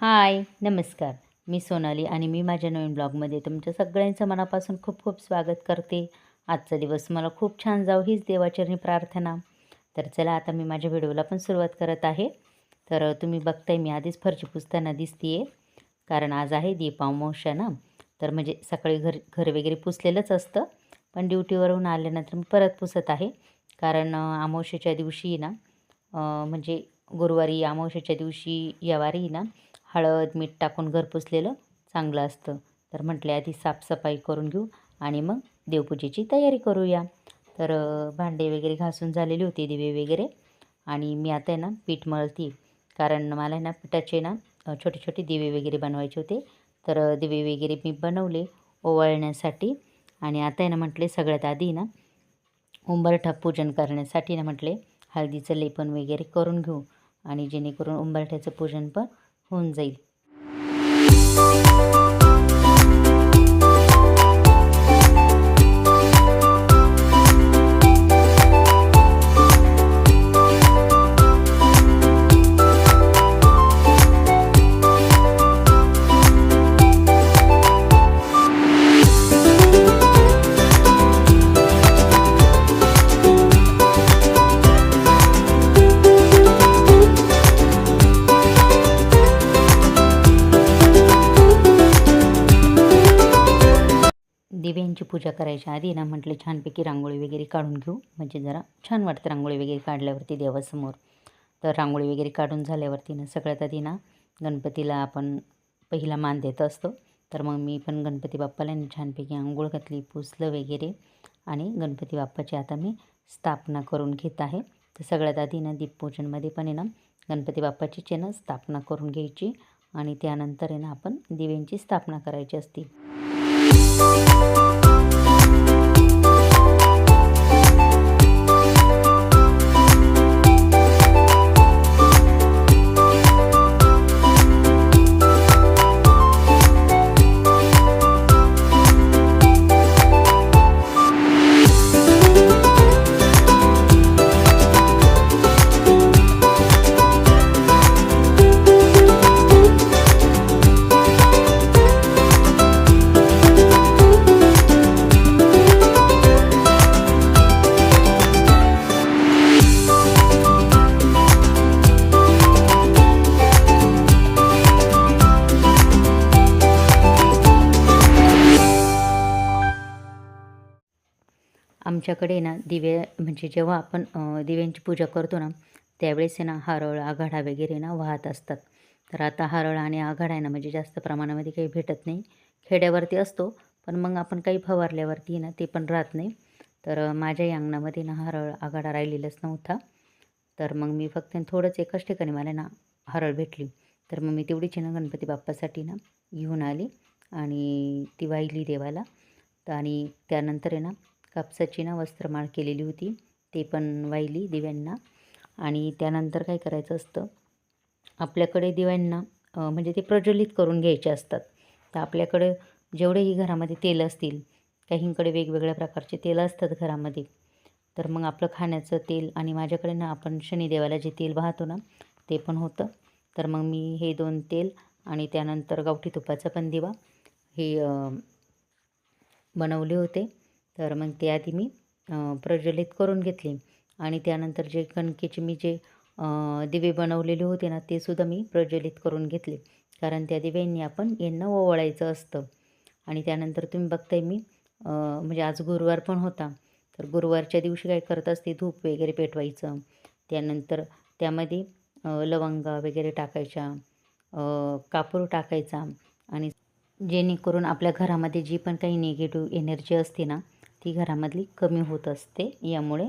हाय नमस्कार. मी सोनाली आणि मी माझ्या नवीन ब्लॉगमध्ये तुमच्या सगळ्यांचं मनापासून खूप खूप स्वागत करते. आजचा दिवस मला खूप छान जाऊ हीच देवाचरणी प्रार्थना. तर चला आता मी माझ्या व्हिडिओला पण सुरुवात करत आहे. तर तुम्ही बघताय मी आधीच फरची पुसताना दिसते आहे कारण आज आहे दीपावमावशा ना? तर म्हणजे सकाळी घर घर वगैरे पुसलेलंच असतं. पण ड्युटीवरून आल्यानंतर मी परत पुसत आहे. कारण अमावशेच्या दिवशी ना म्हणजे गुरुवारी अमावशेच्या दिवशी यावारी ना हळद मीठ टाकून घर पुसलेलं चांगलं असतं. तर म्हटले आधी साफसफाई करून घेऊ आणि मग देवपूजेची तयारी करूया. तर भांडे वगैरे घासून झालेली होती दिवे वगैरे. आणि मी आता आहे ना पीठ मळती. कारण मला आहे ना पिठाचे ना छोटे छोटे दिवे वगैरे बनवायचे होते. तर दिवे वगैरे मी बनवले ओवाळण्यासाठी. आणि आता आहे ना म्हटले सगळ्यात आधी ना उंबरठा पूजन करण्यासाठी ना म्हटले हळदीचं लेपन वगैरे करून घेऊ. आणि जेणेकरून उंबरठ्याचं पूजन पण होऊन जाईल. पूजा करायच्या आधी ना म्हटले छानपैकी रांगोळी वगैरे काढून घेऊ. म्हणजे जरा छान वाटतं रांगोळी वगैरे काढल्यावरती देवासमोर. तर रांगोळी वगैरे काढून झाल्यावरती ना सगळ्यात आधी ना गणपतीला आपण पहिला मान देत असतो. तर मग मी पण गणपती बाप्पाला छानपैकी आंघोळ घातली पुसलं वगैरे. आणि गणपती बाप्पाची आता मी स्थापना करून घेत आहे. तर सगळ्यात आधी ना दीपपूजनमध्ये पण आहे ना गणपती बाप्पाचीच आहे ना स्थापना करून घ्यायची. आणि त्यानंतर आहे ना आपण दिव्यांची स्थापना करायची असते. आमच्याकडे ना दिवे म्हणजे जेव्हा आपण दिव्यांची पूजा करतो ना त्यावेळेस आहे ना हरळ आघाडा वगैरे ना वाहत असतात. तर आता हरळ आणि आघाडा आहे ना म्हणजे जास्त प्रमाणामध्ये काही भेटत नाही. खेड्यावरती असतो पण मग आपण काही फवारल्यावरती ना ते पण राहत नाही. तर माझ्याही अंगणामध्ये ना हरळ आघाडा राहिलेलाच नव्हता. तर मग मी फक्त थोडंच एकाच ठिकाणी मला ना हरळ भेटली. तर मग मी तेवढीच आहे ना गणपती बाप्पासाठी ना घेऊन आली आणि ती वाहिली देवाला. तर आणि त्यानंतर आहे ना कापसाची ना वस्त्रमाळ केलेली होती. ते पण वाहिली दिव्यांना. आणि त्यानंतर काय करायचं असतं आपल्याकडे दिव्यांना म्हणजे ते प्रज्वलित करून घ्यायचे असतात. तर आपल्याकडे जेवढेही घरामध्ये तेल असतील काहींकडे वेगवेगळ्या प्रकारचे तेल असतात घरामध्ये. तर मग आपलं खाण्याचं तेल आणि माझ्याकडे ना आपण शनिदेवाला जे तेल वाहतो ना ते पण होतं. तर मग मी हे दोन तेल आणि त्यानंतर गावठी तुपाचा पण दिवा हे बनवले होते. तर मग ते आधी मी प्रज्वलित करून घेतली. आणि त्यानंतर जे कणकेचे मी जे दिवे बनवलेले होते ना ते सुद्धा मी प्रज्वलित करून घेतले. कारण त्या दिव्यांनी आपण यांना ओवाळायचं असतं. आणि त्यानंतर तुम्ही बघताय मी म्हणजे आज गुरुवार पण होता. तर गुरुवारच्या दिवशी काय करत असते धूप वगैरे पेटवायचं. त्यानंतर त्यामध्ये लवंगा वगैरे टाकायच्या कापूर टाकायचा. आणि जेणेकरून आपल्या घरामध्ये जी पण काही निगेटिव्ह एनर्जी असते ना ती घरामधली कमी होत असते यामुळे